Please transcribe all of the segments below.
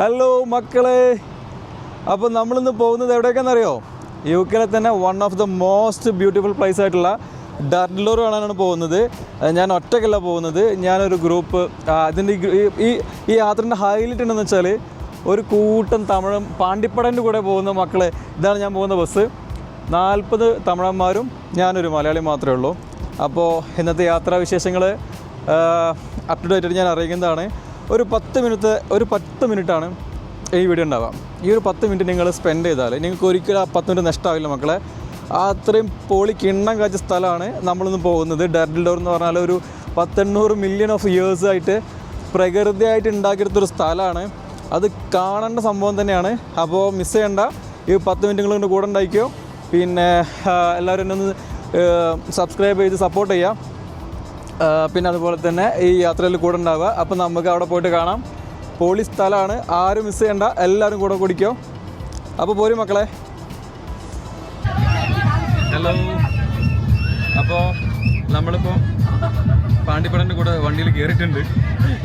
Hello മക്കളെ. അപ്പോൾ നമ്മളിന്ന് പോകുന്നത് എവിടേക്കാണെന്നറിയോ യു കെയിലെ തന്നെ one of the most beautiful place ആയിട്ടുള്ള ഡർഡ്ലോർ കാണാനാണ് പോകുന്നത്. ഞാൻ ഒറ്റയ്ക്കല്ല പോകുന്നത്. ഞാനൊരു ഗ്രൂപ്പ് അതിന്റെ ഈ ഈ യാത്രന്റെ ഹൈലൈറ്റ് എന്താണെന്ന് വെച്ചാൽ ഒരു കൂട്ടം തമിഴും പാണ്ടിപ്പടന്റെ കൂടെ പോകുന്ന മക്കളെ. ഇതാണ് ഞാൻ പോകുന്ന ബസ് നാൽപ്പത് തമിഴന്മാരും ഞാനൊരു മലയാളി മാത്രമേ ഉള്ളൂ. അപ്പോൾ ഇന്നത്തെ യാത്രാ വിശേഷങ്ങൾ അപ് ടു ഡേറ്റ് ഞാൻ അറിയിക്കുന്നതാണ് ഒരു പത്ത് മിനിറ്റ് ഒരു പത്ത് മിനിറ്റാണ് ഈ വീഡിയോ ഉണ്ടാവാം ഈ ഒരു പത്ത് മിനിറ്റ് നിങ്ങൾ സ്പെൻഡ് ചെയ്താൽ നിങ്ങൾക്ക് ഒരിക്കലും ആ പത്ത് മിനിറ്റ് നഷ്ടമാവില്ല മക്കളെ. അത്രയും പൊളി കിണ്ണം കാച്ച സ്ഥലമാണ് നമ്മളിന്ന് പോകുന്നത്. ഡെർഡിൽ ഡോർ എന്ന് പറഞ്ഞാൽ ഒരു പത്തെണ്ണൂറ് മില്യൺ ഓഫ് ഇയേഴ്സ് ആയിട്ട് പ്രകൃതിയായിട്ട് ഉണ്ടാക്കിയെടുത്തൊരു സ്ഥലമാണ്. അത് കാണേണ്ട സംഭവം തന്നെയാണ്. അപ്പോൾ മിസ് ചെയ്യേണ്ട. ഈ പത്ത് മിനിറ്റ് നിങ്ങൾ കൂടെ ഉണ്ടായിക്കോ പിന്നെ എല്ലാവരും എന്നെ ഒന്ന് സബ്സ്ക്രൈബ് ചെയ്ത് സപ്പോർട്ട് ചെയ്യാം ആ, പിന്നെ അതുപോലെ തന്നെ ഈ യാത്രയിൽ കൂടെ ഉണ്ടാവുക. അപ്പം നമുക്ക് അവിടെ പോയിട്ട് കാണാം. പോളി സ്ഥലമാണ്. ആരും മിസ് ചെയ്യണ്ട. എല്ലാവരും കൂടെ കുടിക്കോ. അപ്പോൾ പോരും മക്കളെ. ഹലോ അപ്പോൾ നമ്മളിപ്പോൾ പാണ്ടിപ്പടന്റെ കൂടെ വണ്ടിയിൽ കയറിയിട്ടുണ്ട്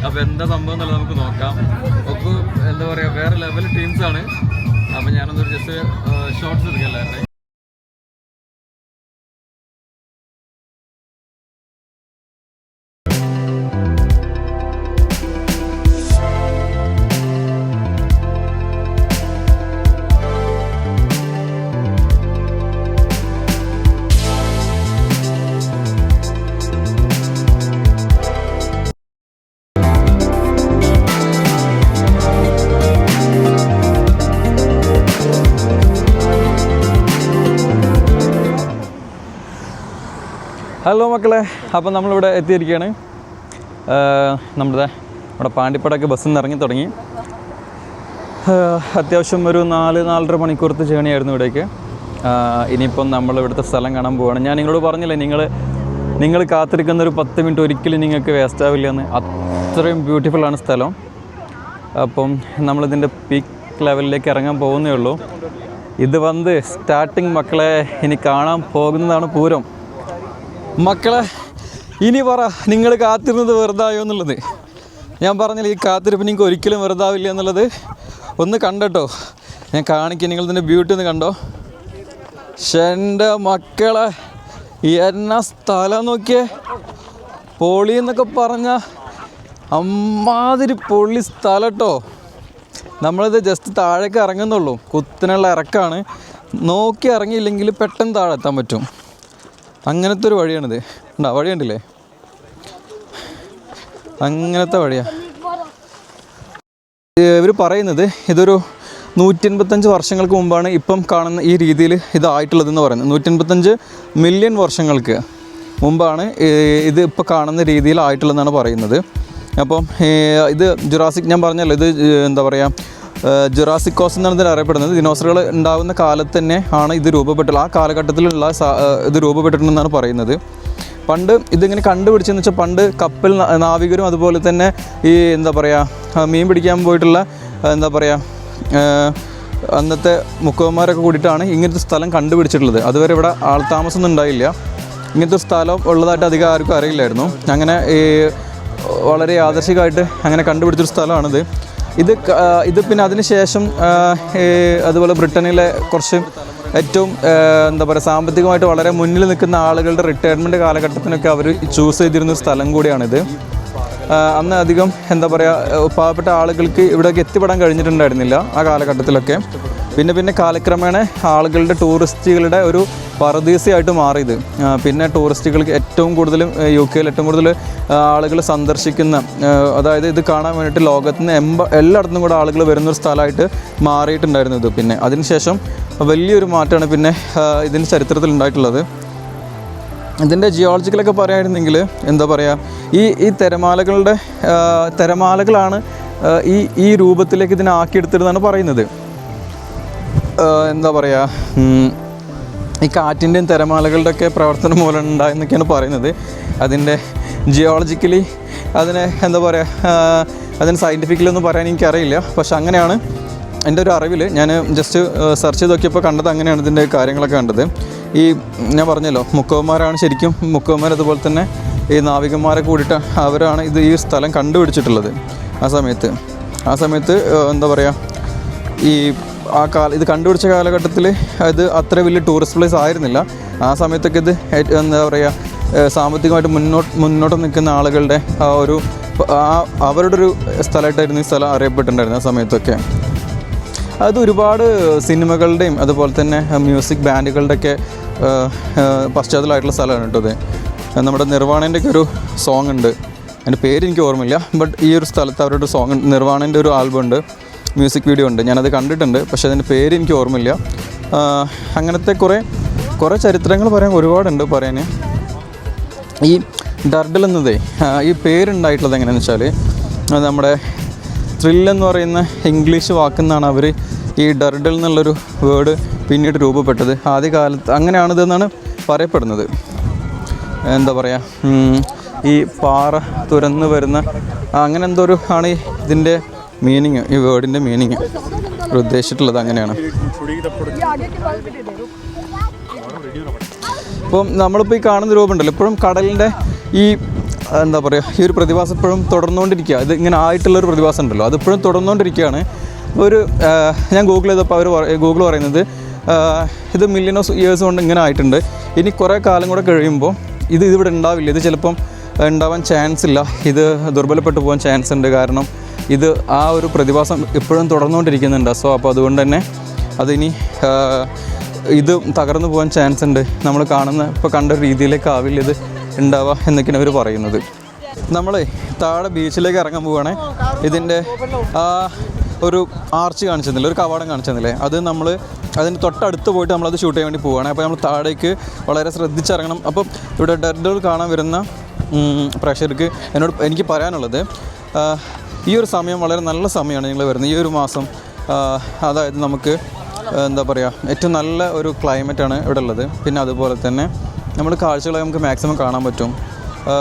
അപ്പോൾ എന്താ സംഭവം എന്നുള്ളത് നമുക്ക് നോക്കാം. ഒക്കെ എന്താ പറയുക വേറെ ലെവൽ ടീംസാണ് അപ്പോൾ ഞാനൊന്നൊരു ജസ്റ്റ് ഷോർട്സ് എടുക്കാം ഹലോ മക്കളെ അപ്പം നമ്മളിവിടെ എത്തിയിരിക്കുകയാണ്. നമ്മുടെ നമ്മുടെ പാണ്ടിപ്പടക്ക് ബസ്സിൽ നിന്ന് ഇറങ്ങി തുടങ്ങി. അത്യാവശ്യം ഒരു നാല് നാലര മണിക്കൂറത്തെ ജേണി ആയിരുന്നു ഇവിടേക്ക്. ഇനിയിപ്പം നമ്മൾ ഇവിടുത്തെ സ്ഥലം കാണാൻ പോവാണ്. ഞാൻ നിങ്ങളോട് പറഞ്ഞില്ലേ നിങ്ങൾ നിങ്ങൾ കാത്തിരിക്കുന്ന ഒരു പത്ത് മിനിറ്റ് ഒരിക്കലും നിങ്ങൾക്ക് വേസ്റ്റ് ആവില്ല എന്ന് അത്രയും ബ്യൂട്ടിഫുള്ളാണ് സ്ഥലം. അപ്പം നമ്മളിതിന്റെ പീക്ക് ലെവലിലേക്ക് ഇറങ്ങാൻ പോകുന്നേ ഉള്ളൂ. ഇത് വന്ന് സ്റ്റാർട്ടിങ് മക്കളെ ഇനി കാണാൻ പോകുന്നതാണ് പൂരം. മക്കളെ ഇനി പറ നിങ്ങൾ കാത്തിരുന്നത് വെറുതായോ എന്നുള്ളത്? ഞാൻ പറഞ്ഞില്ല ഈ കാത്തിരിപ്പ് നിങ്ങൾക്ക് ഒരിക്കലും വെറുതാവില്ല എന്നുള്ളത്? ഒന്ന് കണ്ടട്ടോ. ഞാൻ കാണിക്കാൻ നിങ്ങൾ ഇതിന്റെ ബ്യൂട്ടി ഒന്ന് കണ്ടോ? എന്റെ മക്കളെ എന്നാ സ്ഥലം നോക്കിയേ. പൊളി എന്നൊക്കെ പറഞ്ഞ അമ്മാതിരി പൊളി സ്ഥലം കേട്ടോ നമ്മളിത് ജസ്റ്റ് താഴേക്ക് ഇറങ്ങുന്നുള്ളൂ. കുത്തിനുള്ള ഇറക്കാണ്. നോക്കി ഇറങ്ങിയില്ലെങ്കിൽ പെട്ടെന്ന് താഴെത്താൻ പറ്റും. അങ്ങനത്തെ ഒരു വഴിയാണിത്. ഉണ്ടോ വഴി കണ്ടില്ലേ അങ്ങനത്തെ വഴിയാ. ഇവർ പറയുന്നത് ഇതൊരു നൂറ്റി എൺപത്തഞ്ച് വർഷങ്ങൾക്ക് മുമ്പാണ് ഇപ്പം കാണുന്ന ഈ രീതിയിൽ ഇതായിട്ടുള്ളതെന്ന് പറയുന്നത്. നൂറ്റി എൺപത്തഞ്ച് മില്യൺ വർഷങ്ങൾക്ക് മുമ്പാണ് ഇത് ഇപ്പോൾ കാണുന്ന രീതിയിലായിട്ടുള്ളതെന്നാണ് പറയുന്നത്. അപ്പം ഇത് ജുറാസിക് ഞാൻ പറഞ്ഞല്ലോ ഇത് എന്താ പറയുക ജുറാസിക് കോസ് എന്നാണ് അറിയപ്പെടുന്നത്. ദിനോസറുകൾ ഉണ്ടാകുന്ന കാലത്ത് തന്നെ ആണ് ഇത് രൂപപ്പെട്ടത് ആ കാലഘട്ടത്തിലുള്ള ഇത് രൂപപ്പെട്ടിട്ടുണ്ടെന്നാണ് പറയുന്നത്. പണ്ട് ഇതിങ്ങനെ കണ്ടുപിടിച്ചെന്ന് വെച്ചാൽ പണ്ട് കപ്പൽ നാവികരും അതുപോലെ തന്നെ ഈ എന്താ പറയുക മീൻ പിടിക്കാൻ പോയിട്ടുള്ള എന്താ പറയുക അന്നത്തെ മുക്കുവന്മാരൊക്കെ കൂടിയിട്ടാണ് ഇങ്ങനത്തെ സ്ഥലം കണ്ടുപിടിച്ചിട്ടുള്ളത്. അതുവരെ ഇവിടെ ആൾ താമസമൊന്നും ഉണ്ടായില്ല. ഇങ്ങനത്തെ സ്ഥലം ഉള്ളതായിട്ട് അധികം ആർക്കും അറിയില്ലായിരുന്നു. അങ്ങനെ ഈ വളരെ ആദർശികമായിട്ട് അങ്ങനെ കണ്ടുപിടിച്ചൊരു സ്ഥലമാണിത്. ഇത് ഇത് പിന്നെ അതിനുശേഷം അതുപോലെ ബ്രിട്ടനിലെ കുറച്ച് ഏറ്റവും എന്താ പറയുക സാമ്പത്തികമായിട്ട് വളരെ മുന്നിൽ നിൽക്കുന്ന ആളുകളുടെ റിട്ടയർമെന്റ് കാലഘട്ടത്തിനൊക്കെ അവർ ചൂസ് ചെയ്തിരുന്ന സ്ഥലം കൂടിയാണിത്. അന്ന് അധികം എന്താ പറയുക പാവപ്പെട്ട ആളുകൾക്ക് ഇവിടേക്ക് എത്തിപ്പെടാൻ കഴിഞ്ഞിട്ടുണ്ടായിരുന്നില്ല ആ കാലഘട്ടത്തിലൊക്കെ. പിന്നെ പിന്നെ കാലക്രമേണ ആളുകളുടെ ടൂറിസ്റ്റുകളുടെ ഒരു പറദീസയായിട്ട് മാറിയത്. പിന്നെ ടൂറിസ്റ്റുകൾക്ക് ഏറ്റവും കൂടുതലും യു കെയിൽ ഏറ്റവും കൂടുതൽ ആളുകൾ സന്ദർശിക്കുന്ന അതായത് ഇത് കാണാൻ വേണ്ടിയിട്ട് ലോകത്ത് നിന്ന് എമ്പ എല്ലായിടത്തും കൂടെ ആളുകൾ വരുന്നൊരു സ്ഥലമായിട്ട് മാറിയിട്ടുണ്ടായിരുന്നു ഇത്. പിന്നെ അതിനുശേഷം വലിയൊരു മാറ്റമാണ് പിന്നെ ഇതിന്റെ ചരിത്രത്തിൽ ഉണ്ടായിട്ടുള്ളത്. ഇതിന്റെ ജിയോളജിക്കലൊക്കെ പറയുകയായിരുന്നെങ്കിൽ എന്താ പറയുക ഈ ഈ തിരമാലകളുടെ തിരമാലകളാണ് ഈ ഈ രൂപത്തിലേക്ക് ഇതിനെ ആക്കിയെടുത്തിരുന്നാണ് പറയുന്നത്. എന്താ പറയുക ഈ കാറ്റിന്റെയും തിരമാലകളുടെ ഒക്കെ പ്രവർത്തനം മൂലം ഉണ്ടായെന്നൊക്കെയാണ് പറയുന്നത്. അതിന്റെ ജിയോളജിക്കലി അതിനെ എന്താ പറയുക അതിന് സയന്റിഫിക്കലി ഒന്നും പറയാൻ എനിക്കറിയില്ല. പക്ഷെ അങ്ങനെയാണ് എന്റെ ഒരു അറിവിൽ ഞാൻ ജസ്റ്റ് സെർച്ച് ചെയ്ത് നോക്കിയപ്പോൾ കണ്ടത് അങ്ങനെയാണ് ഇതിന്റെ കാര്യങ്ങളൊക്കെ കണ്ടത്. ഈ ഞാൻ പറഞ്ഞല്ലോ മുക്കവന്മാരാണ് ശരിക്കും മുക്കവന്മാർ അതുപോലെ തന്നെ ഈ നാവികന്മാരെ കൂടിയിട്ട് അവരാണ് ഇത് ഈ സ്ഥലം കണ്ടുപിടിച്ചിട്ടുള്ളത് ആ സമയത്ത്. ആ സമയത്ത് എന്താ പറയുക ഈ ആ കാല ഇത് കണ്ടുപിടിച്ച കാലഘട്ടത്തിൽ അത് അത്ര വലിയ ടൂറിസ്റ്റ് പ്ലേസ് ആയിരുന്നില്ല. ആ സമയത്തൊക്കെ ഇത് എന്താ പറയുക സാമ്പത്തികമായിട്ട് മുന്നോട്ട് മുന്നോട്ട് നിൽക്കുന്ന ആളുകളുടെ ആ ഒരു ആ അവരുടെ ഒരു സ്ഥലമായിട്ടായിരുന്നു ഈ സ്ഥലം അറിയപ്പെട്ടിട്ടുണ്ടായിരുന്നു ആ സമയത്തൊക്കെ. അത് ഒരുപാട് സിനിമകളുടെയും അതുപോലെ തന്നെ മ്യൂസിക് ബാൻഡുകളുടെയൊക്കെ പശ്ചാത്തലമായിട്ടുള്ള സ്ഥലമാണ് കേട്ടോ ഇത്. നമ്മുടെ നിർവാണേന്റെ ഒക്കെ ഒരു സോങ് ഉണ്ട്. അതിന്റെ പേര് എനിക്ക് ഓർമ്മയില്ല ബട്ട് ഈ ഒരു സ്ഥലത്ത് അവരുടെ സോങ് നിർവാണേന്റെ ഒരു ആൽബം ഉണ്ട്. മ്യൂസിക് വീഡിയോ ഉണ്ട്. ഞാനത് കണ്ടിട്ടുണ്ട് പക്ഷേ അതിന്റെ പേര് എനിക്ക് ഓർമ്മയില്ല. അങ്ങനത്തെ കുറേ കുറേ ചരിത്രങ്ങൾ പറയാൻ ഒരുപാടുണ്ട് പറയാൻ ഈ ഡർഡൽ എന്നതേ ഈ പേരുണ്ടായിട്ടുള്ളത് എങ്ങനെയാണെന്ന് വെച്ചാൽ നമ്മുടെ ത്രിൽ എന്ന് പറയുന്ന ഇംഗ്ലീഷ് വാക്കുന്നാണ് അവർ ഈ ഡർഡൽ എന്നുള്ളൊരു വേർഡ് പിന്നീട് രൂപപ്പെട്ടത്. ആദ്യകാലത്ത് അങ്ങനെയാണിതെന്നാണ് പറയപ്പെടുന്നത്. എന്താ പറയുക ഈ പാറ തുരന്ന് വരുന്ന അങ്ങനെ എന്തോ ഒരു ആണ് ഇതിന്റെ മീനിങ് ഈ വേർഡിന്റെ മീനിങ്. ഉദ്ദേശിച്ചിട്ടുള്ളത് അങ്ങനെയാണ്. ഇപ്പം നമ്മളിപ്പോൾ ഈ കാണുന്ന രൂപമുണ്ടല്ലോ. ഇപ്പോഴും കടലിന്റെ ഈ എന്താ പറയുക ഈ ഒരു പ്രതിഭാസം ഇപ്പോഴും തുടർന്നുകൊണ്ടിരിക്കുക. ഇത് ഇങ്ങനെ ആയിട്ടുള്ളൊരു പ്രതിഭാസം ഉണ്ടല്ലോ. അതിപ്പോഴും തുടർന്നുകൊണ്ടിരിക്കുകയാണ്. ഒരു ഞാൻ ഗൂഗിൾ ചെയ്തപ്പോൾ അവർ ഗൂഗിൾ പറയുന്നത് ഇത് മില്യൺ ഓഫ് ഇയേഴ്സ് കൊണ്ട് ഇങ്ങനെ ആയിട്ടുണ്ട്. ഇനി കുറേ കാലം കൂടെ കഴിയുമ്പോൾ ഇത് ഇതിവിടെ ഉണ്ടാവില്ല. ഇത് ചിലപ്പം ഉണ്ടാവാൻ ചാൻസ് ഇല്ല. ഇത് ദുർബലപ്പെട്ടു പോകാൻ ചാൻസ് ഉണ്ട്. കാരണം ഇത് ആ ഒരു പ്രതിഭാസം ഇപ്പോഴും തുടർന്നുകൊണ്ടിരിക്കുന്നുണ്ട്. സോ അപ്പോൾ അതുകൊണ്ട് തന്നെ അതിനി ഇത് തകർന്നു പോകാൻ ചാൻസ് ഉണ്ട്. നമ്മൾ കാണുന്ന ഇപ്പോൾ കണ്ട രീതിയിലേക്ക് ആവില്ല ഇത് ഉണ്ടാവുക എന്നൊക്കെയാണ് അവർ പറയുന്നത്. നമ്മൾ താഴെ ബീച്ചിലേക്ക് ഇറങ്ങാൻ പോവുകയാണെ ഇതിന്റെ ആ ഒരു ആർച്ച് കാണിച്ചെന്നില്ലേ? ഒരു കവാടം കാണിച്ചെന്നില്ലേ? അത് നമ്മൾ അതിന് തൊട്ടടുത്ത് പോയിട്ട് നമ്മളത് ഷൂട്ട് ചെയ്യാൻ വേണ്ടി പോവുകയാണ് അപ്പോൾ നമ്മൾ താഴേക്ക് വളരെ ശ്രദ്ധിച്ചിറങ്ങണം. അപ്പം ഇവിടെ ഡെഡുകൾ കാണാൻ വരുന്ന പ്രഷർക്ക് എന്നോട് എനിക്ക് പറയാനുള്ളത് ഈ ഒരു സമയം വളരെ നല്ല സമയമാണ് നിങ്ങൾ വരുന്നത്. ഈ ഒരു മാസം അതായത് നമുക്ക് എന്താ പറയുക ഏറ്റവും നല്ല ഒരു ക്ലൈമറ്റാണ് ഇവിടെ ഉള്ളത്. പിന്നെ അതുപോലെ തന്നെ നമ്മൾ കാഴ്ചകളെ നമുക്ക് മാക്സിമം കാണാൻ പറ്റും.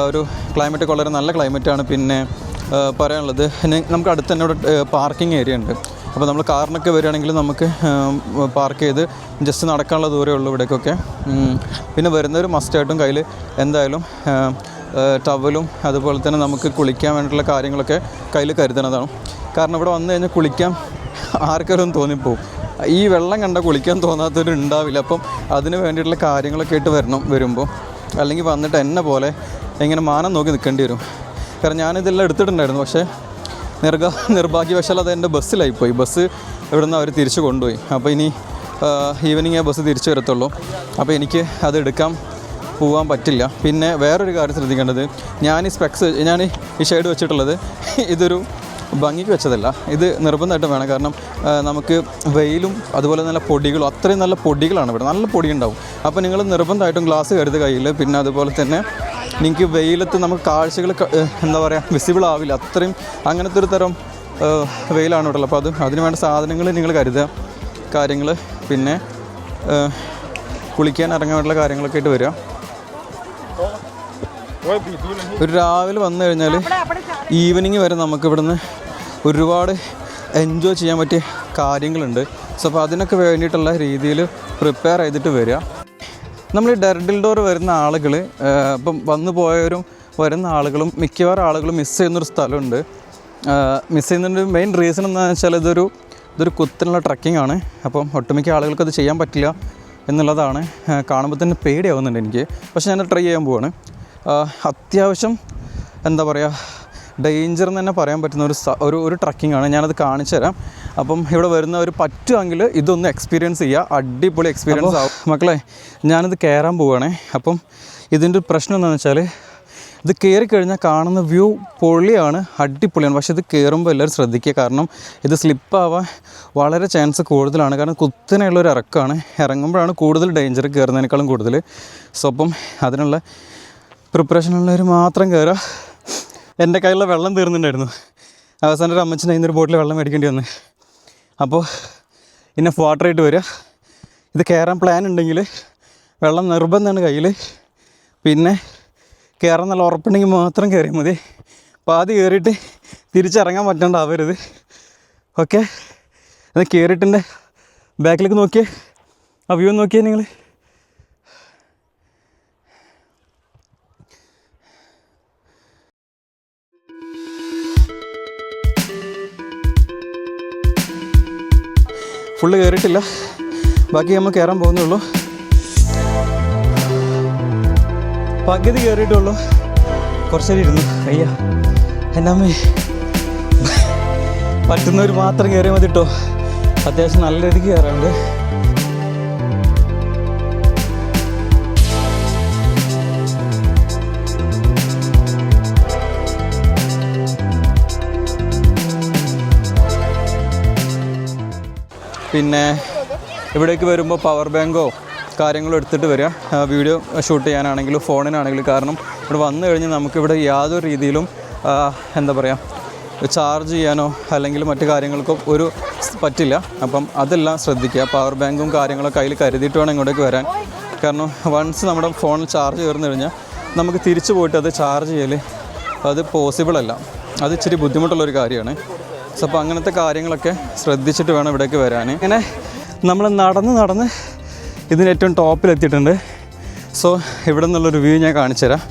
ഒരു ക്ലൈമറ്റ് വളരെ നല്ല ക്ലൈമറ്റാണ് പിന്നെ പറയാനുള്ളത് നമുക്ക് അടുത്ത് തന്നെ ഇവിടെ പാർക്കിംഗ് ഏരിയ ഉണ്ട്. അപ്പോൾ നമ്മൾ കാറിനൊക്കെ വരികയാണെങ്കിൽ നമുക്ക് പാർക്ക് ചെയ്ത് ജസ്റ്റ് നടക്കാനുള്ള ദൂരമേ ഉള്ളൂ ഇവിടേക്കൊക്കെ. പിന്നെ വരുന്നവർ മസ്റ്റായിട്ടും കയ്യിൽ എന്തായാലും ടവലും അതുപോലെ തന്നെ നമുക്ക് കുളിക്കാൻ വേണ്ടിയിട്ടുള്ള കാര്യങ്ങളൊക്കെ കയ്യിൽ കരുതണതാണ്. കാരണം ഇവിടെ വന്നു കഴിഞ്ഞാൽ കുളിക്കാൻ ആർക്കെങ്കിലും തോന്നിപ്പോവും. ഈ വെള്ളം കണ്ട കുളിക്കാൻ തോന്നാത്തവരുണ്ടാവില്ല അപ്പം അതിന് വേണ്ടിയിട്ടുള്ള കാര്യങ്ങളൊക്കെ ആയിട്ട് വരണം വരുമ്പോൾ. അല്ലെങ്കിൽ വന്നിട്ട് എന്നെ പോലെ എങ്ങനെ മാനം നോക്കി നിൽക്കേണ്ടി വരും. കാരണം ഞാനിതെല്ലാം എടുത്തിട്ടുണ്ടായിരുന്നു. പക്ഷേ നിർഗ നിർഭാഗ്യവശാൽ അത് എന്റെ ബസ്സിലായിപ്പോയി. ബസ് ഇവിടെ നിന്ന് അവർ തിരിച്ചു കൊണ്ടുപോയി. അപ്പോൾ ഇനി ഈവനിങ് ആ ബസ് തിരിച്ചു വരത്തുള്ളൂ. അപ്പോൾ എനിക്ക് അത് എടുക്കാൻ പോകാൻ പറ്റില്ല. പിന്നെ വേറൊരു കാര്യം ശ്രദ്ധിക്കേണ്ടത് ഞാൻ ഈ സ്പെക്സ് ഞാൻ ഈ ഷെയ്ഡ് വെച്ചിട്ടുള്ളത് ഇതൊരു ഭംഗിക്ക് വെച്ചതല്ല. ഇത് നിർബന്ധമായിട്ടും വേണം. കാരണം നമുക്ക് വെയിലും അതുപോലെ നല്ല പൊടികളും അത്രയും നല്ല പൊടികളാണ് ഇവിടെ. നല്ല പൊടി ഉണ്ടാവും അപ്പോൾ നിങ്ങൾ നിർബന്ധമായിട്ടും ഗ്ലാസ് കരുത് കയ്യിൽ പിന്നെ അതുപോലെ തന്നെ നിങ്ങൾക്ക് വെയിലത്ത് നമുക്ക് കാഴ്ചകൾ എന്താ പറയുക വിസിബിൾ ആവില്ല. അത്രയും അങ്ങനത്തെ ഒരു തരം വെയിലാണ് ഇവിടെ അപ്പോൾ അത് അതിന് വേണ്ട സാധനങ്ങൾ നിങ്ങൾ കരുതുക. കാര്യങ്ങൾ പിന്നെ കുളിക്കാൻ ഇറങ്ങാനുള്ള കാര്യങ്ങളൊക്കെ ആയിട്ട് വരിക. ഒരു രാവിലെ വന്നു കഴിഞ്ഞാൽ ഈവനിങ് വരെ നമുക്ക് ഇവിടുന്ന് ഒരുപാട് എൻജോയ് ചെയ്യാൻ പറ്റിയ കാര്യങ്ങളുണ്ട്. സോ അപ്പോൾ അതിനൊക്കെ വേണ്ടിയിട്ടുള്ള രീതിയിൽ പ്രിപ്പയർ ചെയ്തിട്ട് വരിക. നമ്മൾ ഈ ഡെർഡിൽ ഡോർ വരുന്ന ആളുകൾ ഇപ്പം വന്നു പോയവരും വരുന്ന ആളുകളും മിക്കവാറും ആളുകളും മിസ് ചെയ്യുന്നൊരു സ്ഥലമുണ്ട്. മിസ് ചെയ്യുന്നതിന്റെ മെയിൻ റീസൺ എന്താണെന്ന് വെച്ചാൽ ഇതൊരു ഇതൊരു കുത്തിനുള്ള ട്രക്കിംഗ് ആണ്. അപ്പം ഒട്ടുമിക്ക ആളുകൾക്ക് അത് ചെയ്യാൻ പറ്റില്ല എന്നുള്ളതാണ് കാണുമ്പോൾ തന്നെ പേടിയാവുന്നുണ്ട് എനിക്ക്. പക്ഷേ ഞാൻ ട്രൈ ചെയ്യാൻ പോവാണ്. അത്യാവശ്യം എന്താ പറയുക ഡേഞ്ചർ എന്ന് തന്നെ പറയാൻ പറ്റുന്ന ഒരു ഒരു ഒരു ട്രക്കിംഗ് ആണ്. ഞാനത് കാണിച്ചു തരാം. അപ്പം ഇവിടെ ഒരു പറ്റുമെങ്കിൽ ഇതൊന്ന് എക്സ്പീരിയൻസ് ചെയ്യുക അടിപൊളി എക്സ്പീരിയൻസ് ആവും. മക്കളെ ഞാനിത് കയറാൻ പോവുകയാണേ അപ്പം ഇതിന്റെ ഒരു പ്രശ്നം എന്താണെന്ന് വെച്ചാൽ ഇത് കയറി കഴിഞ്ഞാൽ കാണുന്ന വ്യൂ പൊള്ളിയാണ് അടിപൊളിയാണ്. പക്ഷേ ഇത് കയറുമ്പോൾ എല്ലാവരും ശ്രദ്ധിക്കുക. കാരണം ഇത് സ്ലിപ്പാവാൻ വളരെ ചാൻസ് കൂടുതലാണ്. കാരണം കുത്തനെയുള്ളൊരു ഇറക്കമാണ്. ഇറങ്ങുമ്പോഴാണ് കൂടുതൽ ഡേഞ്ചർ കയറുന്നതിനേക്കാളും കൂടുതൽ. സോ അപ്പം അതിനുള്ള പ്രിപ്പറേഷനുള്ളവർ മാത്രം കയറുക എന്റെ കയ്യിലുള്ള വെള്ളം തീർന്നിട്ടുണ്ടായിരുന്നു. അവസാനം ഒരു അമ്മച്ചൻ ഒരു ബോട്ടിൽ വെള്ളം മേടിക്കേണ്ടി വന്നു. അപ്പോൾ ഇന്നെ വാട്ടർ ആയിട്ട് വരിക ഇത് കയറാൻ പ്ലാൻ ഉണ്ടെങ്കിൽ വെള്ളം നിർബന്ധമാണ് കയ്യിൽ പിന്നെ കയറാൻ നല്ല ഉറപ്പുണ്ടെങ്കിൽ മാത്രം കയറിയാൽ മതി. പാതി കയറിയിട്ട് തിരിച്ചിറങ്ങാൻ പറ്റാണ്ടാവരുത്. ഓക്കെ എന്നാൽ കയറിയിട്ടെന്റെ ബാക്കിലേക്ക് നോക്കിയേ. ആ വ്യൂ നോക്കിയേ നിങ്ങൾ ഫുള്ള് കയറിയിട്ടില്ല ബാക്കി നമ്മൾ കയറാൻ പോകുന്നുള്ളൂ പകുതി കയറിയിട്ടുള്ളൂ കുറച്ചേരം ഇരുന്നു. അയ്യ എന്നാമേ. പറ്റുന്നവർ മാത്രം കയറിയാൽ മതി കേട്ടോ അത്യാവശ്യം നല്ല രീതിക്ക് കയറാറുണ്ട് പിന്നെ ഇവിടേക്ക് വരുമ്പോൾ പവർ ബാങ്കോ കാര്യങ്ങളോ എടുത്തിട്ട് വരിക വീഡിയോ ഷൂട്ട് ചെയ്യാനാണെങ്കിലും ഫോണിനാണെങ്കിലും കാരണം ഇവിടെ വന്നു കഴിഞ്ഞ് നമുക്കിവിടെ യാതൊരു രീതിയിലും എന്താ പറയുക ചാർജ് ചെയ്യാനോ അല്ലെങ്കിൽ മറ്റു കാര്യങ്ങൾക്കോ ഒരു പറ്റില്ല. അപ്പം അതെല്ലാം ശ്രദ്ധിക്കുക. പവർ ബാങ്കും കാര്യങ്ങളൊക്കെ കയ്യിൽ കരുതിയിട്ട് വേണം ഇങ്ങോട്ടേക്ക് വരാൻ. കാരണം വൺസ് നമ്മുടെ ഫോണിൽ ചാർജ് കയറുന്നു കഴിഞ്ഞാൽ നമുക്ക് തിരിച്ചു പോയിട്ട് അത് ചാർജ് ചെയ്യൽ അത് പോസിബിൾ അല്ല. അത് ഇച്ചിരി ബുദ്ധിമുട്ടുള്ളൊരു കാര്യമാണ്. സോ അപ്പോൾ അങ്ങനത്തെ കാര്യങ്ങളൊക്കെ ശ്രദ്ധിച്ചിട്ട് വേണം ഇവിടേക്ക് വരാൻ. ഇങ്ങനെ നമ്മൾ നടന്ന് നടന്ന് ഇതിന് ഏറ്റവും ടോപ്പിലെത്തിയിട്ടുണ്ട് സോ ഇവിടെ നിന്നുള്ളൊരു വ്യൂ ഞാൻ കാണിച്ചു തരാം.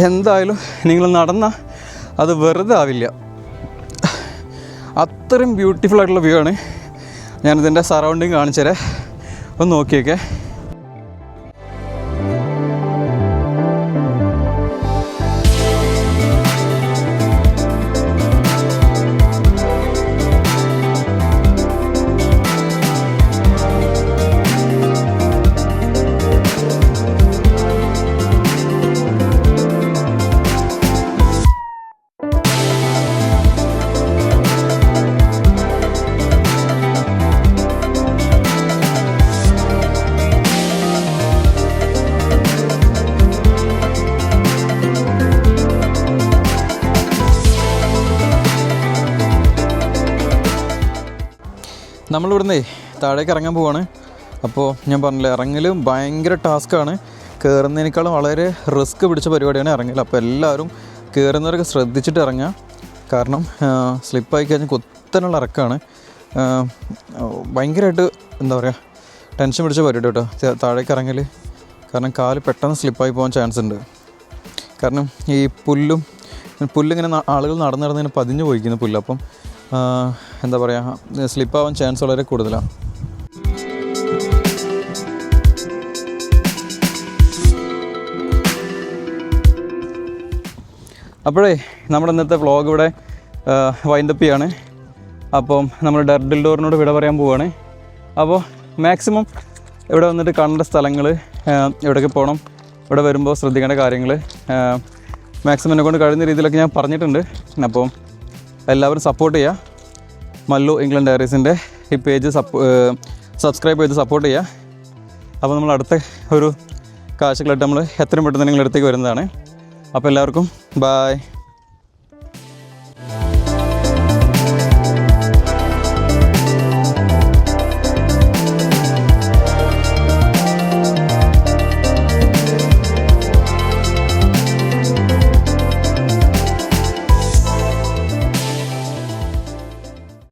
എന്തായാലും നിങ്ങൾ നടന്ന അത് വെറുതെ ആവില്ല. അത്രയും ബ്യൂട്ടിഫുൾ ആയിട്ടുള്ള വ്യൂ ആണ്. ഞാനിതിന്റെ സറൗണ്ടിങ് കാണിച്ചു തരാം. ഒന്ന് നോക്കിയൊക്കെ. നമ്മളിവിടുന്നേ താഴേക്ക് ഇറങ്ങാൻ പോവാണ്. അപ്പോൾ ഞാൻ പറഞ്ഞില്ല ഇറങ്ങലും ഭയങ്കര ടാസ്ക്കാണ് കയറുന്നതിനേക്കാളും വളരെ റിസ്ക് പിടിച്ച പരിപാടിയാണ് ഇറങ്ങൽ. അപ്പോൾ എല്ലാവരും കയറുന്നവരൊക്കെ ശ്രദ്ധിച്ചിട്ട് ഇറങ്ങുക. കാരണം സ്ലിപ്പായി കഴിഞ്ഞാൽ കുത്തനുള്ള ഇറക്കമാണ് ഭയങ്കരമായിട്ട് എന്താ പറയുക ടെൻഷൻ പിടിച്ച പരിപാടി കേട്ടോ. താഴേക്ക് ഇറങ്ങൽ. കാരണം കാൽ പെട്ടെന്ന് സ്ലിപ്പായി പോകാൻ ചാൻസ് ഉണ്ട്. കാരണം ഈ പുല്ലും പുല്ലിങ്ങനെ ആളുകൾ നടന്ന് നടന്ന് പതിഞ്ഞു പോയിക്കുന്നു പുല്ല്. അപ്പം എന്താ പറയുക സ്ലിപ്പാവാൻ ചാൻസ് വളരെ കൂടുതലാണ് അപ്പോഴേ നമ്മുടെ ഇന്നത്തെ വ്ളോഗ് ഇവിടെ വൈൻഡപ്പ് ചെയ്യാണ്. അപ്പം നമ്മൾ ഡർഡിൽ ഡോറിനോട് വിട പറയാൻ പോവുകയാണ് അപ്പോൾ മാക്സിമം ഇവിടെ വന്നിട്ട് കണ്ട സ്ഥലങ്ങൾ എവിടേക്ക് പോകണം ഇവിടെ വരുമ്പോൾ ശ്രദ്ധിക്കേണ്ട കാര്യങ്ങൾ മാക്സിമം എന്നെ കൊണ്ട് കഴിയുന്ന രീതിയിലൊക്കെ ഞാൻ പറഞ്ഞിട്ടുണ്ട്. അപ്പം എല്ലാവരും സപ്പോർട്ട് ചെയ്യുക മല്ലു ഇംഗ്ലണ്ട് ഡയറീസിന്റെ ഈ പേജ് സപ്പ് സബ്സ്ക്രൈബ് ചെയ്ത് സപ്പോർട്ട് ചെയ്യുക. അപ്പോൾ നമ്മൾ അടുത്ത ഒരു കാഴ്ചകളായിട്ട് നമ്മൾ എത്രയും പെട്ടെന്ന് നിങ്ങളുടെ അടുത്തേക്ക് വരുന്നതാണ്. അപ്പോൾ എല്ലാവർക്കും ബായ്.